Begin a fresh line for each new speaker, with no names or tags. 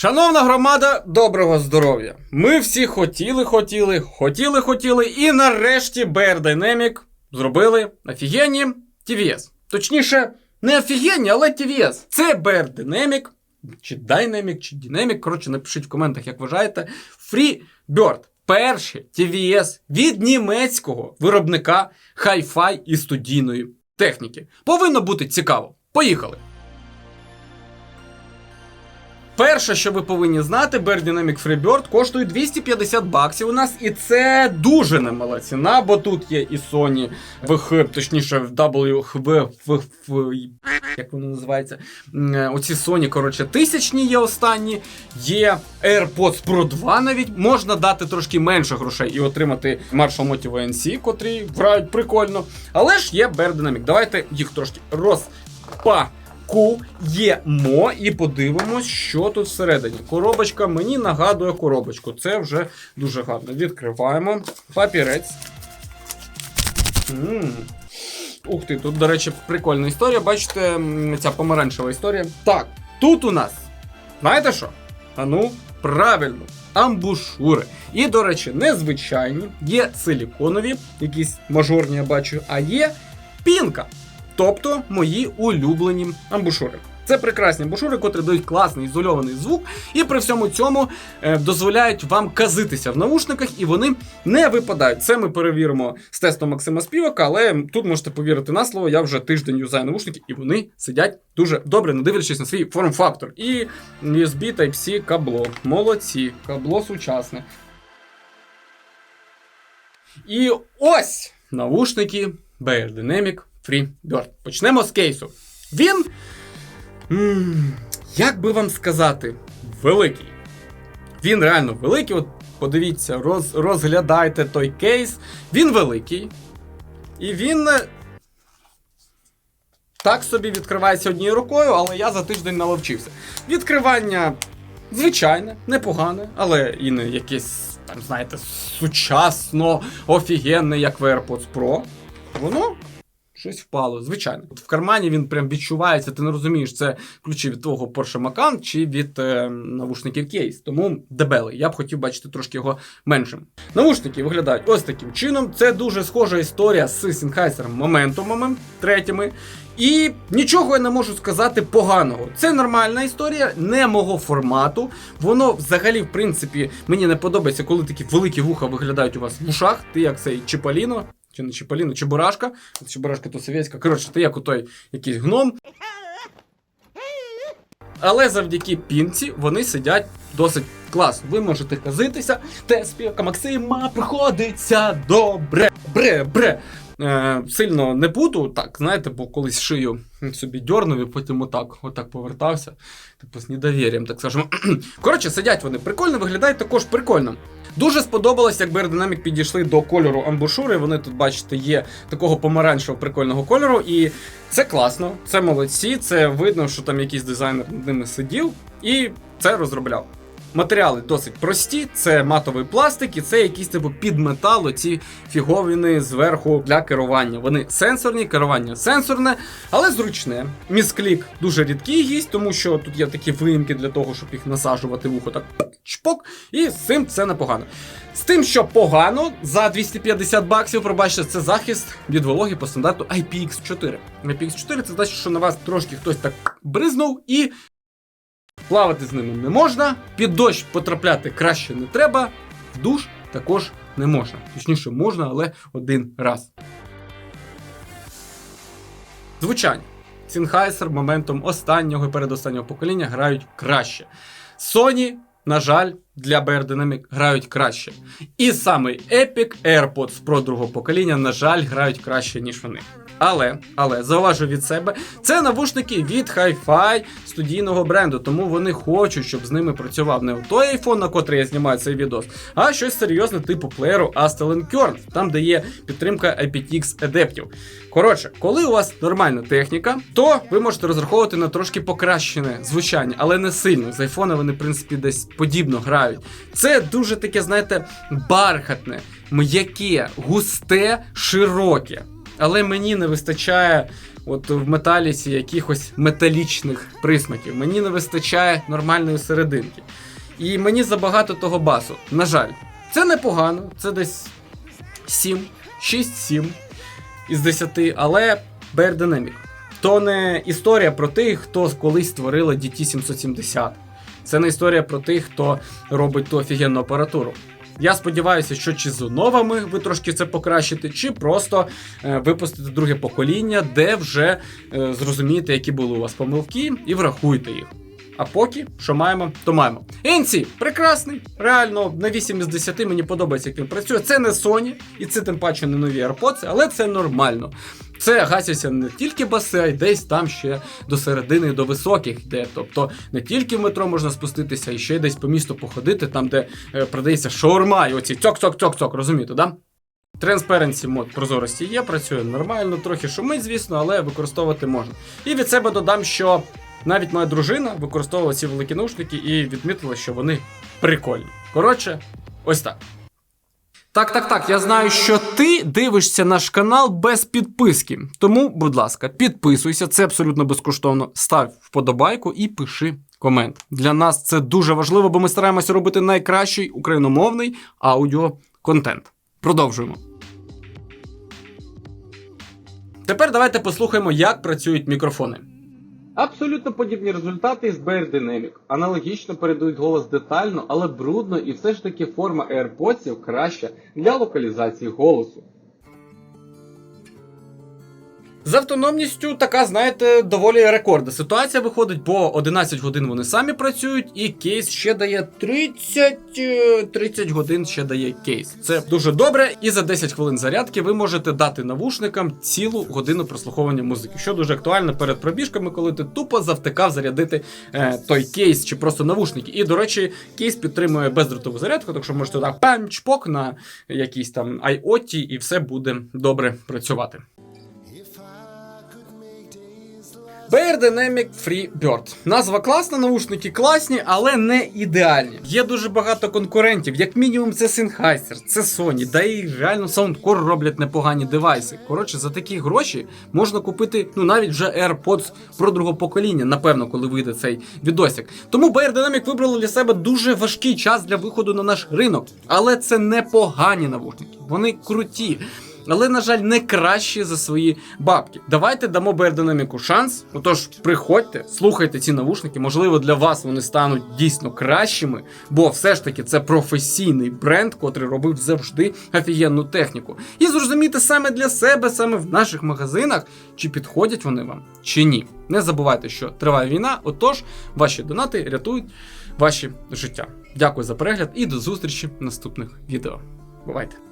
Шановна громада, доброго здоров'я! Ми всі хотіли, хотіли, хотіли, хотіли, і нарешті Bear Dynamic зробили офігенні TVS. Точніше, не офігенні, але TVS. Це Bear Dynamic, чи Dynamic, чи Dynamic. Коротше, напишіть в коментах, як вважаєте. Freebird. Перший TVS від німецького виробника Hi-Fi і студійної техніки. Повинно бути цікаво. Поїхали! Перше, що ви повинні знати, Bear Dynamic Freebird коштує 250 баксів у нас, і це дуже немала ціна, бо тут є і Sony VH, точніше WHV, як воно називається? Е, Оці Sony, коротше, тисячні є останні, є AirPods Pro 2 навіть. Можна дати трошки менше грошей і отримати Marshall Motive ANC, котрі грають прикольно. Але ж є Bear Dynamic. Давайте їх трошки розпа. Куємо і подивимось, що тут всередині. Коробочка мені нагадує коробочку. Це вже дуже гарно. Відкриваємо. Папірець. м Ух ти, тут, до речі, прикольна історія. Бачите, ця помаранчева історія. Так, тут у нас. Знаєте що? А ну, правильно, амбушури. І, до речі, незвичайні, є силіконові, якісь мажорні я бачу, а є пінка. Тобто мої улюблені амбушури. Це прекрасні амбушури, котрі дають класний ізольований звук, і при всьому цьому е, дозволяють вам казитися в наушниках, і вони не випадають. Це ми перевіримо з тестом Максима Співака, але тут можете повірити на слово, я вже тиждень юзаю наушники, і вони сидять дуже добре, не дивлячись на свій форм-фактор. І USB Type-C кабло. Молодці, кабло сучасне. І ось наушники Bear Dynamic Freebird. Почнемо з кейсу. Він. Як би вам сказати, великий. Він реально великий. От подивіться, роз, розглядайте той кейс. Він великий. І він. е, Так собі відкривається однією рукою, але я за тиждень наловчився. Відкривання звичайне, непогане, але і не якесь, там, знаєте, сучасно, офігенне, як в AirPods Pro. Воно щось впало, звичайно. От в кармані він прям відчувається, ти не розумієш, це ключі від твого Porsche Macan чи від е, навушників кейс. Тому дебелий. Я б хотів бачити трошки його меншим. Навушники виглядають ось таким чином. Це дуже схожа історія з Sennheiser моментумами третіми. І нічого я не можу сказати поганого. Це нормальна історія, не мого формату. Воно взагалі, в принципі, мені не подобається, коли такі великі вуха виглядають у вас в ушах. Ти як цей Чіпаліно, чи не Чіпаліно, Чебурашка. Чебурашка то совєтська. Коротше, ти як отой якийсь гном. Але завдяки пінці вони сидять досить класно. Ви можете казитися, те співка Максима приходиться добре, бре, бре. Е, сильно не буду, так, знаєте, бо колись шию собі дьорнув і потім отак, отак повертався. Типу з недовір'ям, так скажемо. Коротше, сидять вони прикольно, виглядають також прикольно. Дуже сподобалось, як Bear Dynamic підійшли до кольору амбушури. Вони тут, бачите, є такого помаранчевого прикольного кольору. І це класно, це молодці, це видно, що там якийсь дизайнер над ними сидів і це розробляв. Матеріали досить прості, це матовий пластик і це якісь типу підметал, оці фіговини зверху для керування. Вони сенсорні, керування сенсорне, але зручне. Місклік дуже рідкий гість, тому що тут є такі виїмки для того, щоб їх насаджувати в ухо так чпок, і з цим це непогано. З тим, що погано, за 250 баксів, пробачте, це захист від вологи по стандарту IPX4. IPX4 це значить, що на вас трошки хтось так бризнув і Плавати з ними не можна, під дощ потрапляти краще не треба, в душ також не можна. Точніше, можна, але один раз. Звучання. Сінхайсер моментом останнього і передостаннього покоління грають краще. Sony, на жаль, для Bear Dynamic грають краще. І саме Epic AirPods Pro другого покоління, на жаль, грають краще, ніж вони. Але, але зауважу від себе, це навушники від Hi-Fi студійного бренду, тому вони хочуть, щоб з ними працював не той iPhone, на котрий я знімаю цей відос, а щось серйозне типу плеєру Astel Kern, там де є підтримка IPTX адептів. Коротше, коли у вас нормальна техніка, то ви можете розраховувати на трошки покращене звучання, але не сильно. З айфона вони, в принципі, десь подібно грають. Це дуже таке, знаєте, бархатне, м'яке, густе, широке. але мені не вистачає от в металіці якихось металічних присмаків. Мені не вистачає нормальної серединки. І мені забагато того басу. На жаль, це непогано, це десь 7, 6-7 із 10, але Bear Dynamic. То не історія про тих, хто колись створила DT770. Це не історія про тих, хто робить ту офігенну апаратуру. Я сподіваюся, що чи з новами ви трошки це покращите, чи просто е, випустите друге покоління, де вже е, зрозумієте, які були у вас помилки, і врахуйте їх. А поки що маємо, то маємо. Енсі, прекрасний, реально на 8 із 10 мені подобається, як він працює. Це не Sony, і це тим паче не нові AirPods, але це нормально. Це гасяться не тільки баси, а й десь там ще до середини, до високих йде. Тобто не тільки в метро можна спуститися, і ще десь по місту походити, там, де е, продається шаурма, і оці цок-цок-цок-цок, розумієте, да? Transparency мод прозорості є, працює нормально, трохи шумить, звісно, але використовувати можна. І від себе додам, що навіть моя дружина використовувала ці великі наушники і відмітила, що вони прикольні. Коротше, ось так. Так, так, так. Я знаю, що ти дивишся наш канал без підписки. Тому, будь ласка, підписуйся, це абсолютно безкоштовно. Став вподобайку і пиши комент. Для нас це дуже важливо, бо ми стараємося робити найкращий україномовний аудіоконтент. Продовжуємо. Тепер давайте послухаємо, як працюють мікрофони. Абсолютно подібні результати з Bear Dynamic. Аналогічно передають голос детально, але брудно, і все ж таки форма AirPods краща для локалізації голосу. З автономністю така, знаєте, доволі рекордна ситуація виходить, бо 11 годин вони самі працюють, і кейс ще дає 30, е, 30 годин ще дає кейс. Це дуже добре, і за 10 хвилин зарядки ви можете дати навушникам цілу годину прослуховування музики, що дуже актуально перед пробіжками, коли ти тупо завтикав зарядити е, той кейс чи просто навушники. І, до речі, кейс підтримує бездротову зарядку, так що можете так пам-чпок на якійсь там IoT, і все буде добре працювати. Bear Dynamic FreeBird. Назва класна, наушники класні, але не ідеальні. Є дуже багато конкурентів, як мінімум, це Sennheiser, це Sony, да і реально Soundcore роблять непогані девайси. Коротше, за такі гроші можна купити ну навіть вже AirPods про другого покоління, напевно, коли вийде цей відосик. Тому Bear Dynamic вибрали для себе дуже важкий час для виходу на наш ринок. Але це непогані навушники, вони круті але, на жаль, не кращі за свої бабки. Давайте дамо Bear шанс. Отож, приходьте, слухайте ці навушники. Можливо, для вас вони стануть дійсно кращими, бо все ж таки це професійний бренд, котрий робив завжди офігенну техніку. І зрозуміти саме для себе, саме в наших магазинах, чи підходять вони вам, чи ні. Не забувайте, що триває війна, отож, ваші донати рятують ваші життя. Дякую за перегляд і до зустрічі в наступних відео. Бувайте!